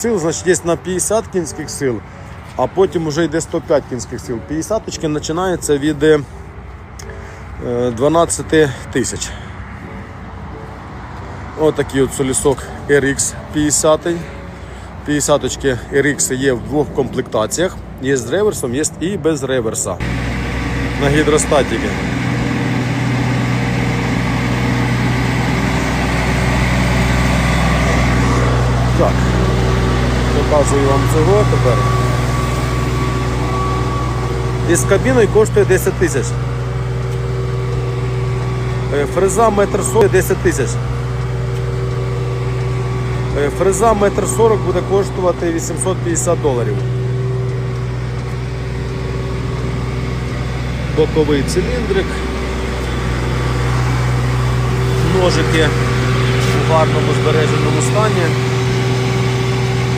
сил, значить є на 50 кінських сил, а потім вже йде 105 кінських сил. 50 починається від е, 12 тисяч. Отакий от солісок RX 50. 50 RX є в двох комплектаціях. Є з реверсом, є і без реверса. На гідростатіки. Так. Показую вам цього тепер. Із кабіною коштує 10 тисяч. Е, Фреза метр 40 10 тисяч. Е, Фреза метр 40 буде коштувати 850 доларів. Боковий циліндрик. Ножики у гарному збереженому стані.